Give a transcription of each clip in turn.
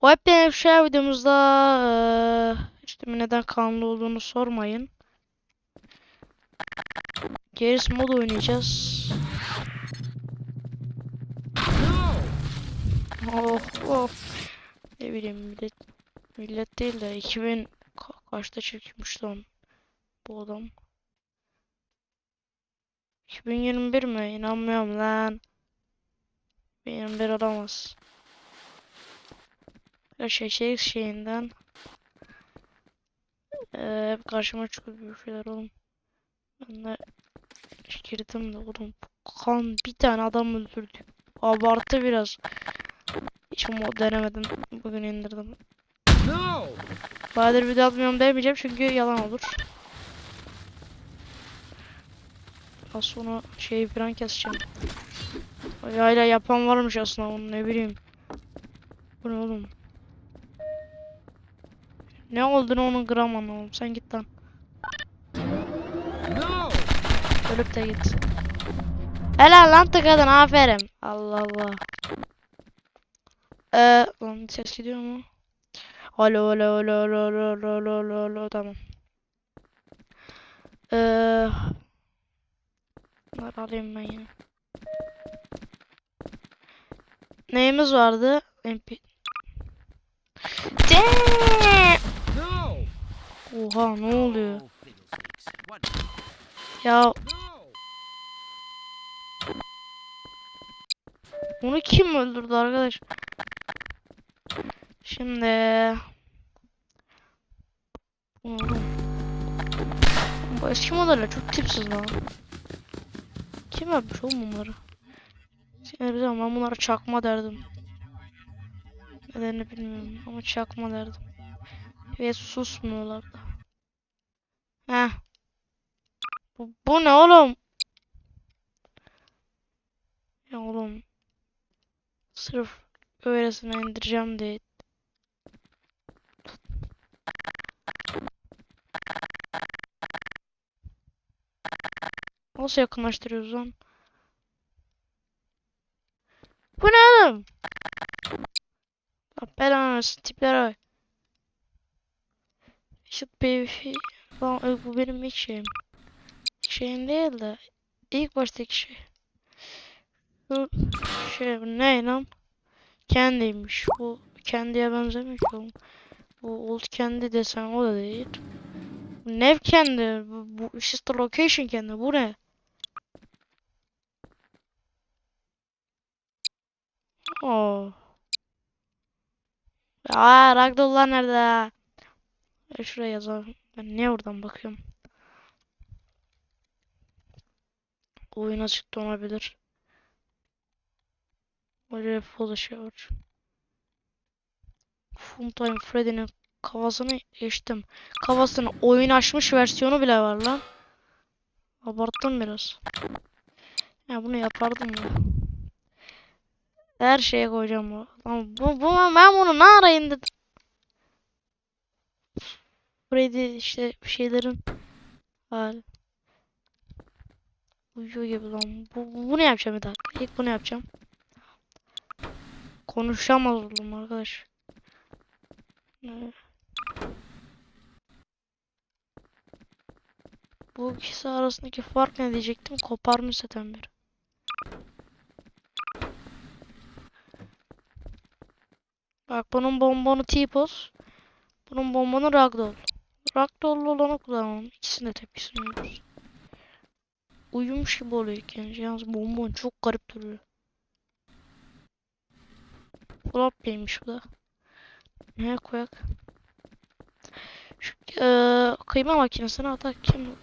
O hep benim şey videomuzda işte neden kanlı olduğunu sormayın. Gerisi mod oynayacağız. Oh oh. Ne bileyim millet millet değil de 2000 ka- kaçta çekilmiş lan bu adam. 2021 mi? İnanmıyorum lan. 2021 olamaz. Ya şey şeyinden eee, hep karşıma çıkıyor bir şeyler oğlum. Ben de girdim de oğlum kan bir tane adam öldürdü. Abartı biraz. Hiç mod denemedim. Bugün indirdim. No! Bayağıdır video atmıyorum demeyeceğim çünkü yalan olur. Az sonra şeyi falan keseceğim. Yayla yapan varmış aslında onu ne bileyim. Bu ne oğlum? Ne olduğunu onun gramanı oğlum. Sen git lan. No. Ölüp de git. Helal lan tıkadın aferin. Allah Allah. Ee, lan ses gidiyor mu? Alo alo alo alo alo alo alo alo tamam. Ee, alayım ben yine. Neyimiz vardı? MP... Damn! Oha ne oluyor? Ya! Onu kim öldürdü arkadaş? Şimdi. Bu eski modeller çok tipsiz lan. Kim yapmış oğlum bunları? Sinirlendim ben bunlara çakma derdim. Nedenini bilmiyorum ama çakma derdim. Ve susmuyorlar da. Heh. Bu, bu ne oğlum? Ya oğlum. Sırf öylesine indireceğim diye. Nasıl yakınlaştırıyoruz lan? Bu ne oğlum? Allah belanı tiplere bak. Işık baby. Lan ö, bu benim ilk şeyim. Şeyim değil de ilk baştaki şey. Bu şey ne lan? Kendiymiş. Bu kendiye benzemiyor ki oğlum. Bu old kendi desen o da değil. Bu Nev kendi. Bu, bu işte location kendi. Bu ne? Oh. Aa Ragdoll'lar nerede? E, şuraya yazalım. Ben niye oradan bakıyorum? Oyun açıkta olabilir. Böyle full şey var. Funtime Freddy'nin kafasını geçtim. Kafasını oyun açmış versiyonu bile var lan. Abarttım biraz. Ya bunu yapardım ya. Her şeye koyacağım bu. Bu, bu ben bunu ne arayın dedim. Freddy işte bir şeylerin hali. Uyuyor gibi lan. Bu, bu- bunu yapacağım bir dakika. İlk bunu yapacağım. Konuşamaz oldum arkadaş. Ee, Bu ikisi arasındaki fark ne diyecektim? Koparmış zaten bir. Bak bunun bonbonu T-Pose. Bunun bonbonu Ragdoll. Ragdoll'lu olanı kullanalım. İkisinin de tepkisini veriyoruz. Uyumuş gibi oluyor ilk önce. Yalnız bonbon çok garip duruyor. Floppy'ymiş bu da. Ne koyak? Şu eee, kıyma makinesine atak kim?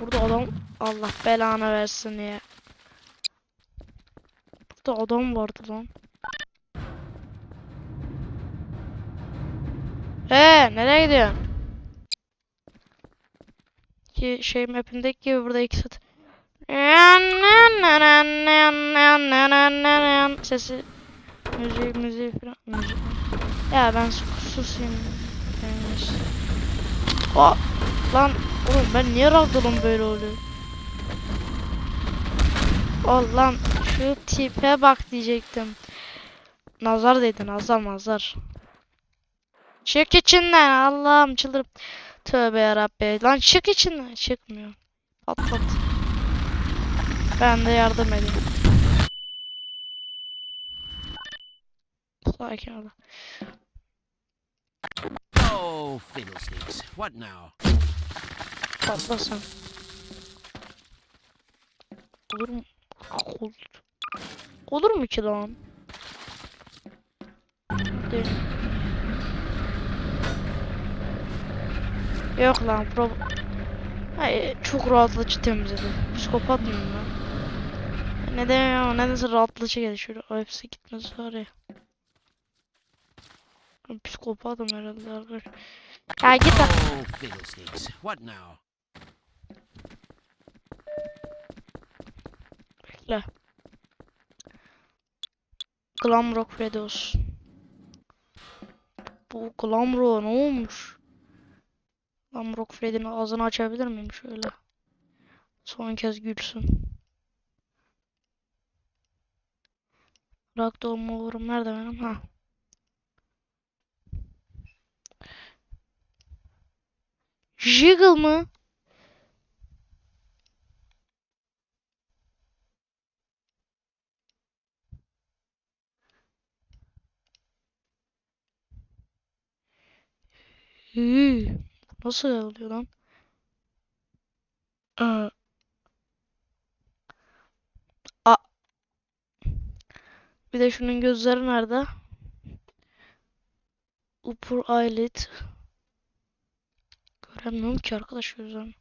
Burada adam Allah belanı versin ya. Burada adam vardı lan. He, nereye gidiyorsun? Ki şey map'indeki gibi burada iki sat. Sesi müziği müziği falan müziği. Ya ben sus- susayım. Yani işte. O lan oğlum ben niye ragdollum böyle oluyor? O lan şu tipe bak diyecektim. Nazar dedi nazar nazar. Çık içinden Allah'ım çıldırıp. Tövbe yarabbi. Lan çık içinden. Çıkmıyor. Patlat. Ben de yardım edeyim. Sakin ol. Oh, fiddlesticks. What now? Patlasın. Olur mu? Olur. Olur mu ki lan? Değil. Yok lan pro... Hayır, çok rahatlatıcı temizledi. Psikopat mıyım ben? Ne demeyeyim ama nedense rahatlatıcı geldi. Şöyle o hepsi gitmesi var ya. Psikopatım herhalde arkadaş. Ya git lan. Oh? Bekle. Glamrock olsun. Bu Glamrock ne olmuş? Glamrock Freddy'nin ağzını açabilir miyim şöyle? Son kez gülsün. Bırak doğma vurum nerede benim? Ha. Jiggle mı? Hii, nasıl oluyor lan? Aa. A. Bir de şunun gözleri nerede? Upper eyelid. Göremiyorum ki arkadaş gözlerini.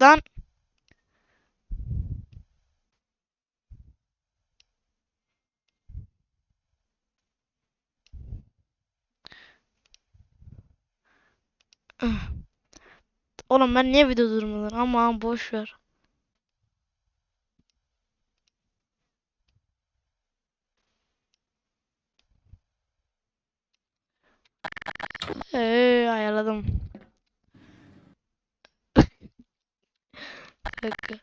Lan. Oğlum ben niye video durmadan ama boş ver. Ee, ayarladım. Bir dakika.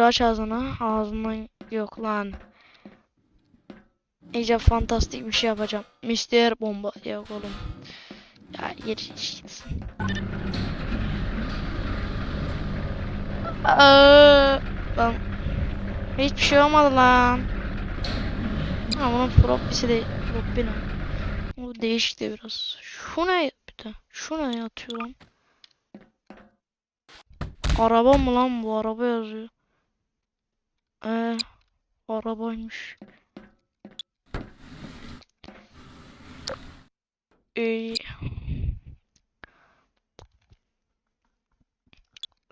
Şöyle aç ağzını. Ağzından yok lan. İyice fantastik bir şey yapacağım. Mister bomba yok oğlum. Ya yer gitsin. Aa, lan. Hiçbir şey olmadı lan. Ha bunun propisi de proppi ne? Bu değişik de biraz. Şu ne bir de? Şu ne yatıyor lan? Araba mı lan bu? Araba yazıyor. Ee, arabaymış. Ee,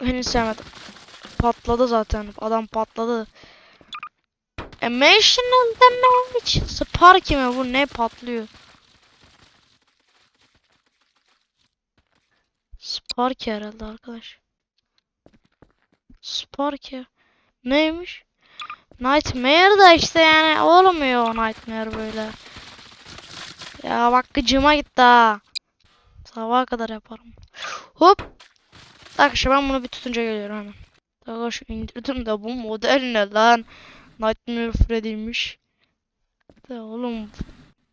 henüz sevmedim. Patladı zaten. Adam patladı. Emotional damage. Sparky mi bu? Ne patlıyor? Sparky herhalde arkadaş. Sparky. Neymiş? Nightmare da işte yani olmuyor Nightmare böyle. Ya bak gıcıma gitti ha. Sabaha kadar yaparım. Hop. Arkadaşlar ben bunu bir tutunca geliyorum hemen. Arkadaşlar indirdim de bu model ne lan? Nightmare Freddy'miş. De oğlum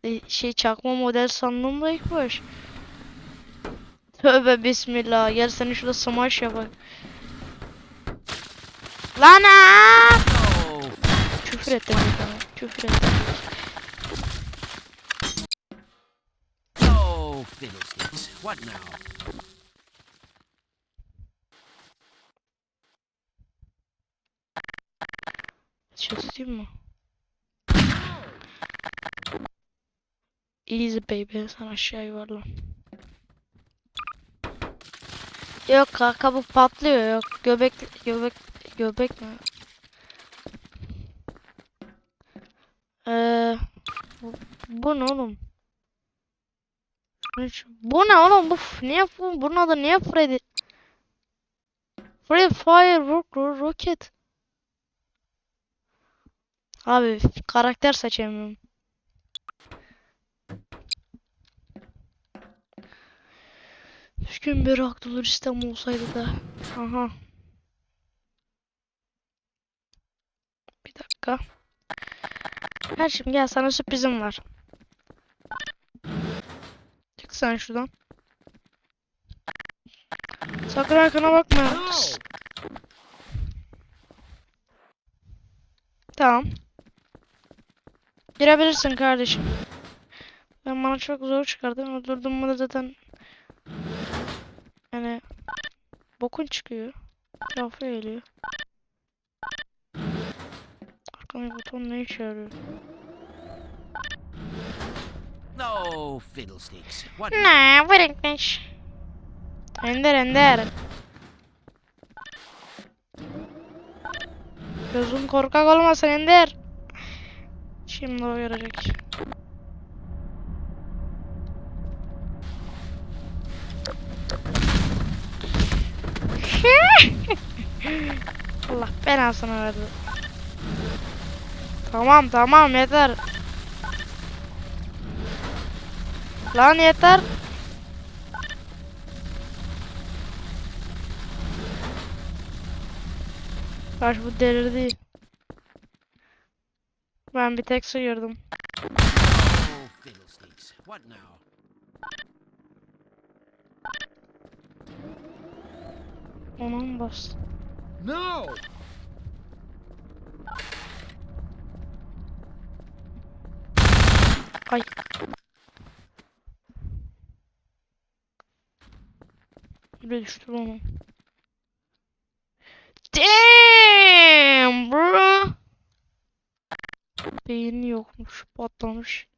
e, şey çakma model sandım da ilk baş. Tövbe bismillah. Gel seni şurada smash yapayım. Lan aa! Küfür ettim bir tane. Küfür ettim. oh, fiddlesticks. What now? Tutayım mı? Easy baby. Sen aşağı yuvarlan. Yok kanka bu patlıyor yok. Göbek göbek göbek mi? Bu, bu ne oğlum? Bu ne oğlum bu niye bu bunun adı niye Freddy? Free Fire Rock Ro- Rocket. Abi karakter seçemiyorum. Düşkün bir akıllı sistem olsaydı da. Aha. Bir dakika. Her şimdi gel sana sürprizim var. Çık sen şuradan. Sakın arkana bakma. Tamam. Girebilirsin kardeşim. Ben bana çok zor çıkardım. Öldürdüm mü de zaten yani bokun çıkıyor. Lafı geliyor. Arkamdaki buton ne işe yarıyor? No fiddlesticks. What? Ne bırakmış? Ender ender. Gözün korkak olmasın Ender. Şimdi o görecek. Allah belasını verdi. Tamam tamam yeter. Lan yeter. Baş bu delirdi. Ben bir tek now? Ona mı? No! Ay. Böyle düştü onu. Damn bro. Beyni yokmuş, patlamış.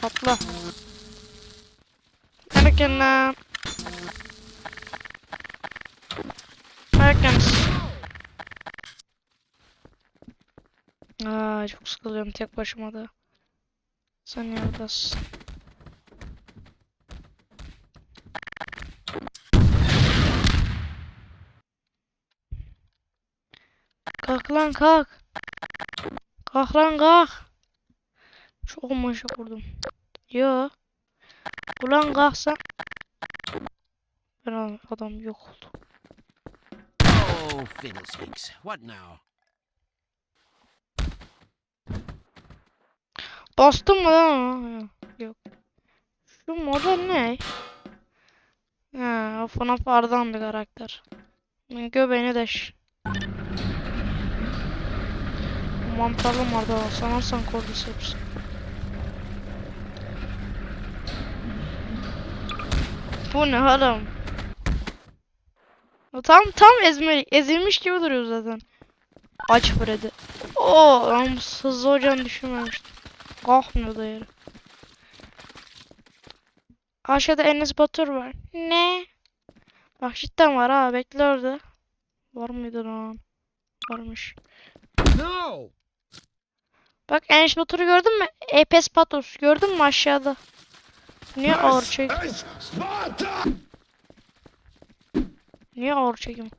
Patla. Erken lan. Erken. Sıkılıyorum tek başıma da. Sen neredesin? Kalk lan kalk. Kalk lan kalk. Çok maşa kurdum. Yo. Ulan kalksan. Ben adam yok oldu. Oh fiddlesticks. What now? Bastım mı lan? Yok. Şu model ne? Ha, FNAF Ardan bir karakter. Göbeğini deş. Mantarlı marda sanarsan Cordyceps. Bu ne? O tam tam ezme, ezilmiş gibi duruyor zaten. Aç Freddy. Oo, hızlı olacağını düşünmemiştim. Kalkmıyor da yere. Aşağıda Enes Batur var. Ne? Bak cidden var ha bekle orada. Var mıydı lan? Varmış. No! Bak Enes Batur'u gördün mü? Epes Patos gördün mü aşağıda? Niye ağır çek? Niye ağır çekim?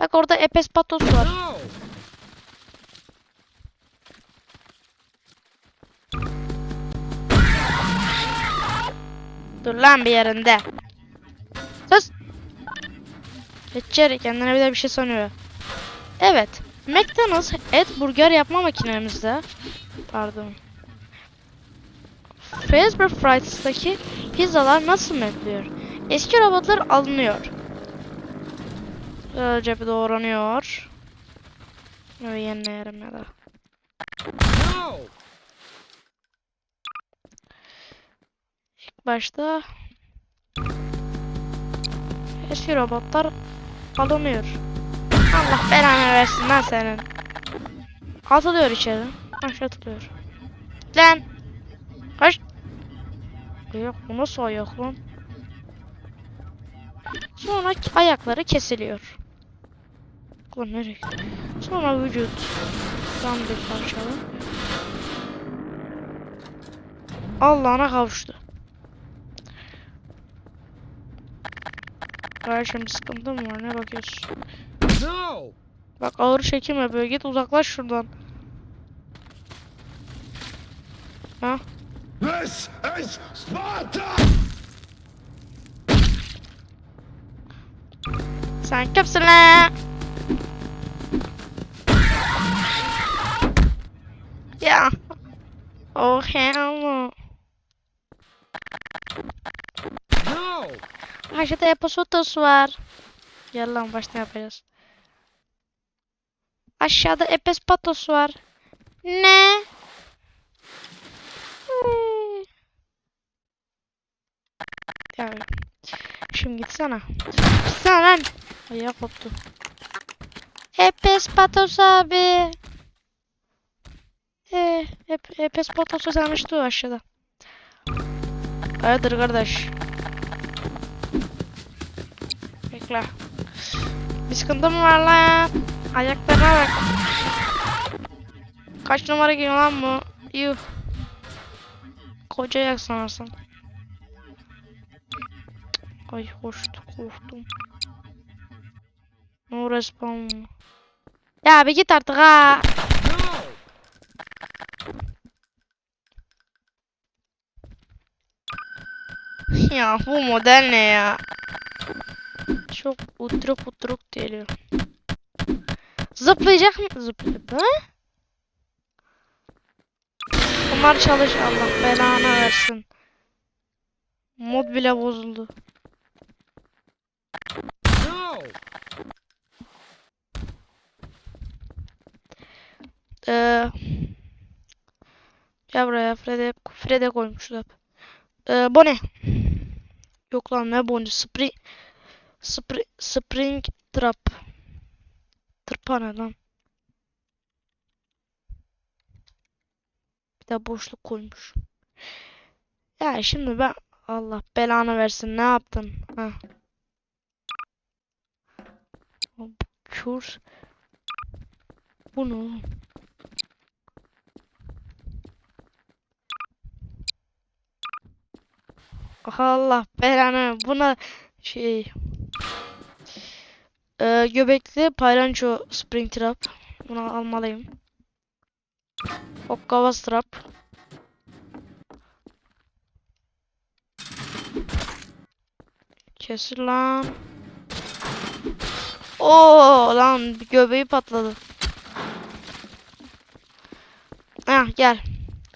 Bak orada Epes Patos var. No! Dur lan bir yerinde. Sus. Geçer kendine bir de bir şey sanıyor. Evet. McDonald's et burger yapma makinemizde. Pardon. Fazbear Fridays'taki pizzalar nasıl yapılıyor? Eski robotlar alınıyor. Böylece bir doğranıyor. Ve yenileyelim ya da. No! Başta eski robotlar alınıyor. Allah belanı versin lan senin. Atılıyor içeri. Aşağı atılıyor. Lan. Kaç. Yok bu nasıl ayak lan? Sonra ayakları kesiliyor. Lan nereye? Sonra vücut. Tam bir parçalı. Allah'ına kavuştu. Kardeşim sıkıntı mı var? Ne bakıyorsun? No! Bak ağır çekim yapıyor. Git uzaklaş şuradan. Ha? This is Sparta! Sen kimsin lan? Ya. Oh hell Aşağıda Epasotos var. Gel lan baştan yapacağız. Aşağıda Epespatos var. Ne? Ya. Şimdi gitsene. Gitsene lan. Ayağı koptu. Epespatos abi. Ee, Ep Epespatos'u tanıştı aşağıda. Hayırdır kardeş? Bekle. Bir sıkıntı mı var lan? Ayaklarına bak. Kaç numara giyiyor lan bu? Yuh. Koca ayak sanırsın. Ay hoş korktum. No respawn. Ya bir git artık ha. Ya bu model ne ya? Çok utruk utruk geliyor. Zıplayacak mı? Ha? Bunlar çalış Allah belanı versin. Mod bile bozuldu. No! Ee, gel buraya Fred'e Fred'e koymuşlar. Ee, bu ne? Yok lan ne ne? Spring Spring Spring Trap. Tırpa ne lan? Bir de boşluk koymuş. Ya şimdi ben Allah belanı versin ne yaptın? Ha. Kurs. Bu ne oğlum? Allah belanı buna şey Ee, göbekli paylanço Springtrap bunu almalıyım. Hokkava strap. Kesin lan. Oo lan göbeği patladı. Heh gel.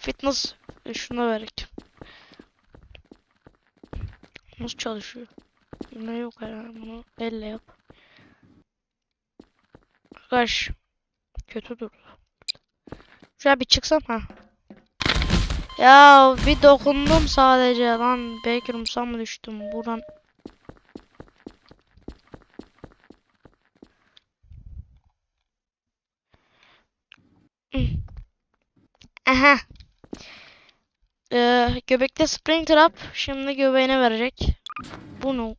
Fitness e, şunu verek. Nasıl çalışıyor? Ne yok herhalde bunu elle yap. Arkadaş kötü durdu. Şöyle bir çıksam ha. Ya bir dokundum sadece lan belki rumsam mı düştüm buradan. Aha. Ee, göbekte spring trap şimdi göbeğine verecek. Bunu.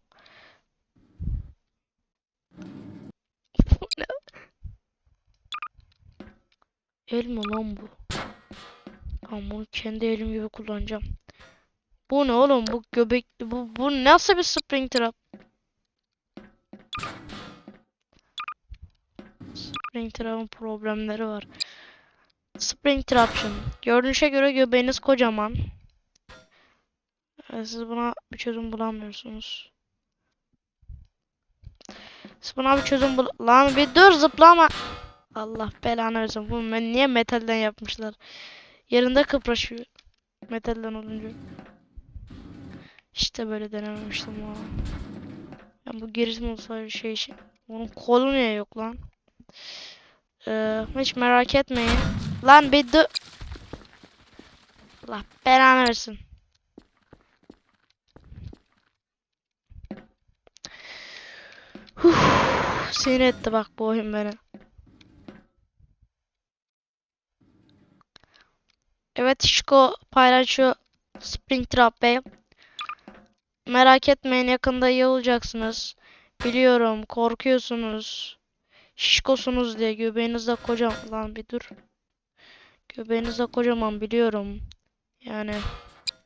El mi lan bu? Tamam bunu kendi elim gibi kullanacağım. Bu ne oğlum bu göbek bu bu nasıl bir spring trap? Spring trap'ın problemleri var. Spring Traption. Görünüşe göre göbeğiniz kocaman. Ee, Siz buna bir çözüm bulamıyorsunuz. Siz buna bir çözüm bul... Lan bir dur zıplama. Allah belanı versin. Ben niye metalden yapmışlar? Yerinde kıpraşıyor. Metalden olunca. İşte böyle denememiştim ha. Yani bu gerisi olsa şey için. Bunun kolu niye yok lan? Ee, hiç merak etmeyin. Lan bir dur. Allah belanı versin. Huh, sinir etti bak bu oyun beni. Evet Şiko paylaşıyor Springtrap Bey. Merak etmeyin yakında iyi olacaksınız. Biliyorum korkuyorsunuz. Şişkosunuz diye göbeğiniz de kocam. Lan bir dur. Göbeğiniz de kocaman biliyorum. Yani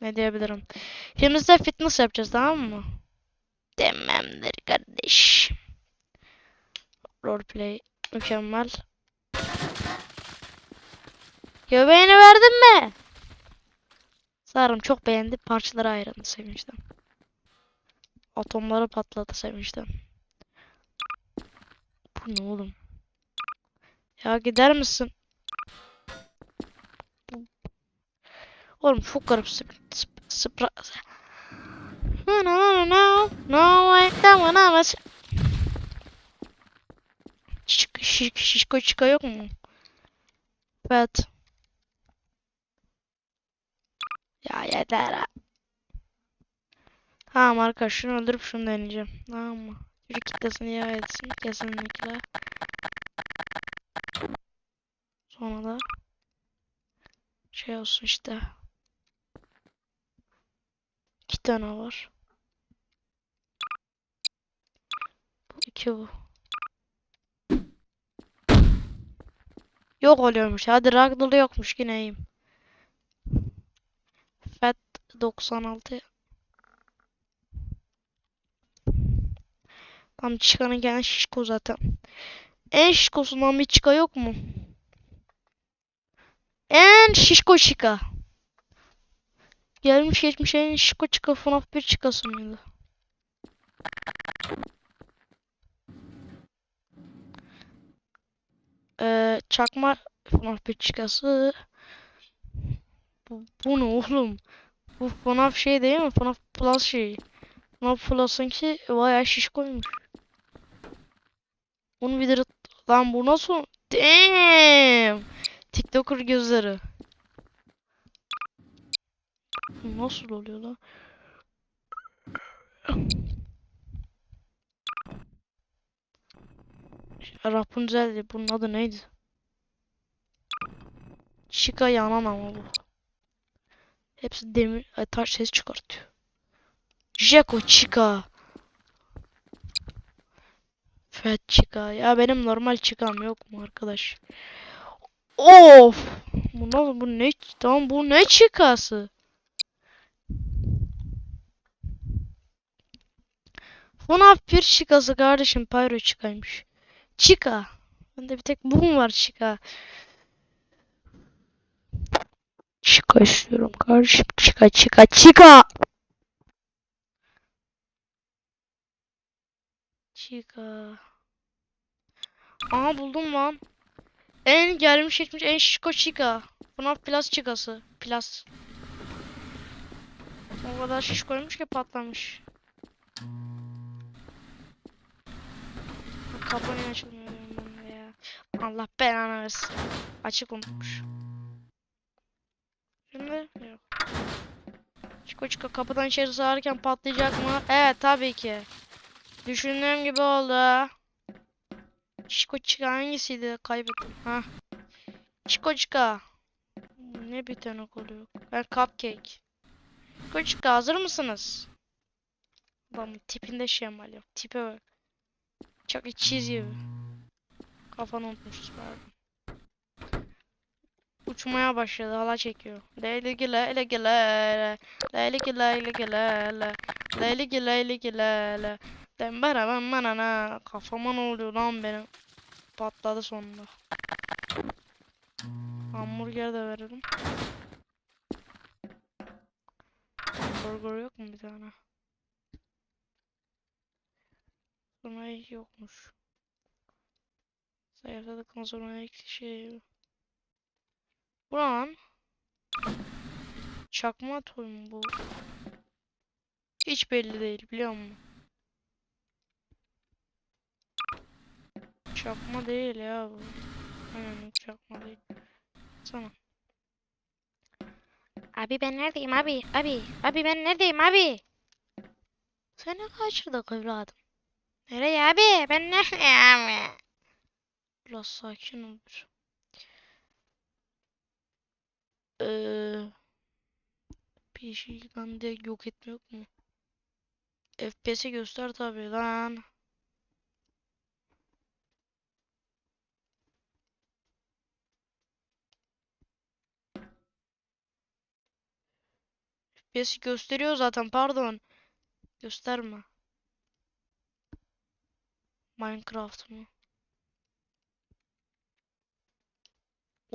ne diyebilirim. Şimdi size fitness yapacağız tamam mı? Demem Tamamdır kardeş. Roleplay mükemmel. Göbeğini verdin mi? Sarım çok beğendi. Parçalara ayrıldı sevinçten. Atomları patladı sevinçten. Bu ne oğlum? Ya gider misin? Oğlum çok garip sp sp spra No no no no no I don't wanna Şişko çıka yok mu? Evet. Ya yeter ha. Tamam arkadaş şunu öldürüp şunu deneyeceğim. Tamam mı? Çocuk kitlesini yağ etsin kesinlikle. Sonra da şey olsun işte. İki tane var. Bu iki bu. Yok oluyormuş. Hadi Ragdoll'u yokmuş yine iyiyim. Fat 96. Tam çıkanın gene şişko zaten. En şişkosundan bir çıka yok mu? En şişko çıka. Gelmiş geçmiş en şişko çıka FNAF 1 çıkası mıydı? Ee, çakma FNAF 1 çıkası. Bu, bu ne oğlum? Bu FNAF şey değil mi? FNAF Plus şey. FNAF Plus'ınki bayağı şişkoymuş. Bunu bir lan bu nasıl? Damn! TikToker gözleri. Nasıl oluyor lan? Rapunzel'di. Bunun adı neydi? Chica yanan ama bu. Hepsi demir, taş ses çıkartıyor. Jeko Chica. Fat Chica. Ya benim normal Chica'm yok mu arkadaş? Of! Bu nasıl bu ne? Tamam bu ne Chica'sı? FNAF 1 Chica'sı kardeşim Pyro Chica'ymış. Chica. Bende bir tek bu mu var Chica? Chica istiyorum kardeşim. Chica Chica Chica. Chica. Aa buldum lan. En gelmiş geçmiş en şişko Chica. FNAF Plus Chica'sı. Plus. O kadar şişkoymuş ki patlamış. Kapı niye açılmıyor ya. Allah belanı versin. Açık unutmuş. Şimdi yok. Çiko çiko kapıdan içeri sığarken patlayacak mı? Evet tabii ki. Düşündüğüm gibi oldu. Çiko çiko hangisiydi? Kaybettim. Ha. Çiko çiko. Ne bir tane oluyor? Ben cupcake. Çiko çiko hazır mısınız? Adamın tipinde şemal yok. Tipe bak. Çok cheese gibi. Kafanı unutmuşuz pardon. Uçmaya başladı. Hala çekiyor. Leyli gile ele gile le. Leyli gile ele gile le. Leyli gile ele gile le. Dembara ben manana. Kafama ne oluyor lan benim? Patladı sonunda. Hamburger de verelim. Hamburger yok mu bir tane? Sonra yokmuş. Zayıfladıktan sonra ilk şey... Bu ne lan? Çakma toy mu bu? Hiç belli değil biliyor musun? Çakma değil ya bu. Aynen çakma değil. Sana. Abi ben neredeyim abi? Abi, abi ben neredeyim abi? Seni kaçırdık evladım. Nereye abi? Ben neredeyim abi? Biraz sakin ol. Eee bir şey yok etme yok mu? FPS'i göster tabii lan. FPS'i gösteriyor zaten pardon. Gösterme. Minecraft mı?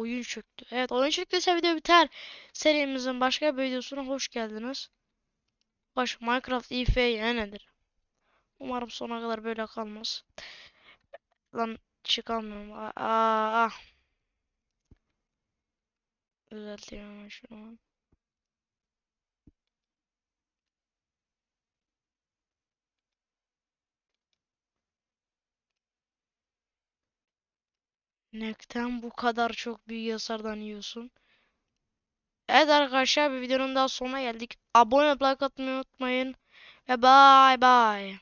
Oyun çöktü. Evet oyun çöktüyse video biter. Serimizin başka bir videosuna hoş geldiniz. Baş Minecraft IF'ye nedir? Umarım sona kadar böyle kalmaz. Lan çıkamıyorum. Aa. Düzelteyim şunu. Neden bu kadar çok büyük hasardan yiyorsun? Evet arkadaşlar bir videonun daha sonuna geldik. Abone olup unutmayın. Ve bye bye.